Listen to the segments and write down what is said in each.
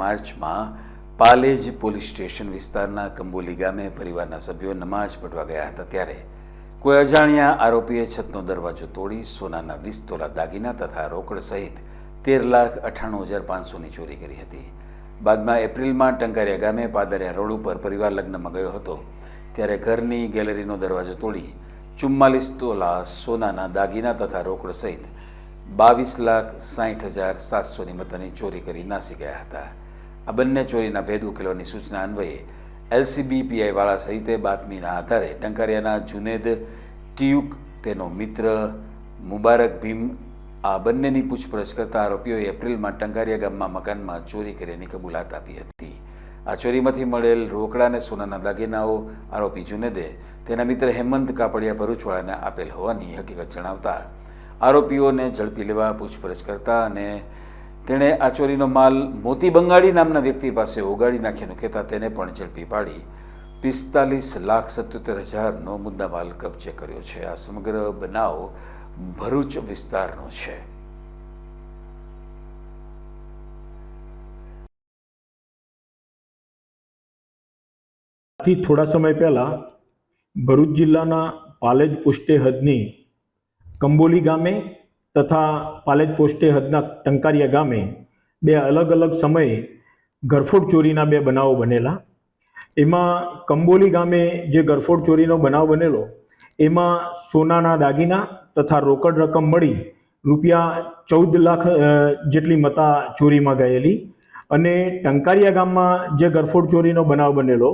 માર્ચમાં Palej police station વિસ્તારના કંબોલી ગામે પરિવારના સભ્યો નમાઝ પઢવા ગયા હતા ત્યારે કોઈ અજાણ્યા આરોપીએ છતનો દરવાજો તોડી સોનાના વીસ તોલા દાગીના તથા રોકડ સહિત તેર લાખ અઠ્ઠાણું હજાર પાંચસોની ચોરી કરી હતી. બાદમાં એપ્રિલમાં ટંકારિયા ગામે પાદરિયા રોડ ઉપર પરિવાર લગ્નમાં ગયો હતો. ત્યારે ઘરની ગેલેરીનો દરવાજો તોડી ચુમ્માલીસ તોલા સોનાના દાગીના તથા રોકડ સહિત બાવીસ લાખ સાઠ હજાર સાતસોની મતાની ચોરી કરી નાસી ગયા હતા. આ બંને ચોરીના ભેદ ઉકેલવાની સૂચના અન્વયે એલસીબી પીઆઈ વાળા સહિતે બાતમીના આધારે ટંકારિયાના જુનેદ ટીયુક, તેનો મિત્ર મુબારક ભીમ, આ બંનેની પૂછપરછ કરતા આરોપીઓએ એપ્રિલમાં ટંકારિયા ગામમાં મકાનમાં ચોરી કર્યાની કબૂલાત આપી હતી. આ ચોરીમાંથી મળેલ રોકડા અને સોનાના દાગીનાઓ આરોપી જુનેદે તેના મિત્ર હેમંત કાપડિયા ભરૂચવાળાને આપેલ હોવાની હકીકત જણાવતા આરોપીઓને ઝડપી લેવા પૂછપરછ કરતા અને તેણે આ ચોરીનો માલ મોતી બંગાળી નામના વ્યક્તિ પાસે ઓગાળી નાખ્યાનું કહેતા તેને પણ ઝડપી પાડી. પિસ્તાલીસ લાખ સત્યોતેર હજારનો મુદ્દામાલ કબજે કર્યો છે. આ સમગ્ર બનાવ ભરૂચ વિસ્તારનો છે. થી થોડા સમય પહેલાં ભરૂચ જિલ્લાના પાલેજ પોસ્ટે હદની કંબોલી ગામે તથા પાલેજ પોસ્ટે હદના ટંકારિયા ગામે બે અલગ અલગ સમયે ગરફોડ ચોરીના બે બનાવો બનેલા. એમાં કંબોલી ગામે જે ગરફોડ ચોરીનો બનાવ બનેલો, એમાં સોનાના દાગીના તથા રોકડ રકમ મળી રૂપિયા ચૌદ લાખ જેટલી મતા ચોરીમાં ગયેલી અને ટંકારિયા ગામમાં જે ગરફોડ ચોરીનો બનાવ બનેલો,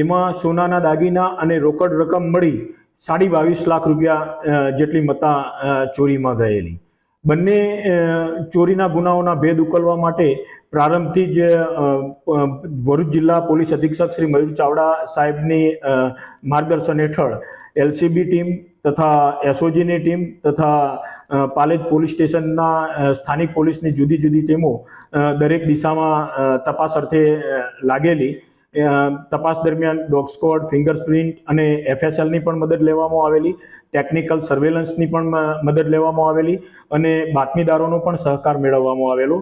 એમાં સોનાના દાગીના અને રોકડ રકમ મળી સાડી બાવીસ લાખ રૂપિયા જેટલી મતા ચોરીમાં ગયેલી. બંને ચોરીના ગુનાઓના ભેદ ઉકલવા માટે પ્રારંભથી જ ભરૂચ જિલ્લા પોલીસ અધિક્ષક શ્રી મયુર ચાવડા સાહેબની માર્ગદર્શન હેઠળ એલસીબી ટીમ તથા એસઓજીની ટીમ તથા પાલેજ પોલીસ સ્ટેશનના સ્થાનિક પોલીસની જુદી જુદી ટીમો દરેક દિશામાં તપાસ અર્થે લાગેલી. તપાસ દરમિયાન ડોગ સ્કોડ ફિંગરપ્રિન્ટ અને એફએસએલની પણ મદદ લેવામાં આવેલી. ટેકનિકલ સર્વેલન્સની પણ મદદ લેવામાં આવેલી અને બાતમીદારોનો પણ સહકાર મેળવવામાં આવેલો.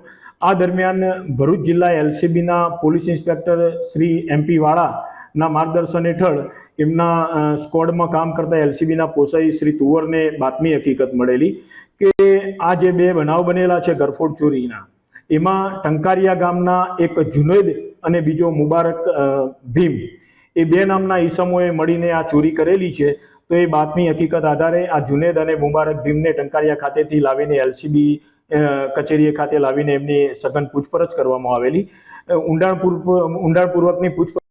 આ દરમિયાન ભરૂચ જિલ્લા એલસીબીના પોલીસ ઇન્સ્પેક્ટર શ્રી એમપી વાળાના માર્ગદર્શન હેઠળ એમના સ્કોડમાં કામ કરતા એલસીબીના પોસાઈ શ્રી તુવરને બાતમી હકીકત મળેલી કે આ જે બે બનાવ બનેલા છે ગરફોડ ચોરીના, એમાં ટંકારિયા ગામના એક જુનેદ અને બીજો મુબારક ભીમ. એ બે નામના ઈસમોએ મળીને આ ચોરી કરેલી છે. તો એ બાતમી હકીકત આધારે આ જુનેદ અને મુબારક ભીમને ટંકારિયા ખાતેથી લાવીને એલસીબી કચેરીએ ખાતે લાવીને એમની સઘન પૂછપરછ કરવામાં આવેલી. ઊંડાણપૂર્વક ઊંડાણપૂર્વકની પૂછપરછ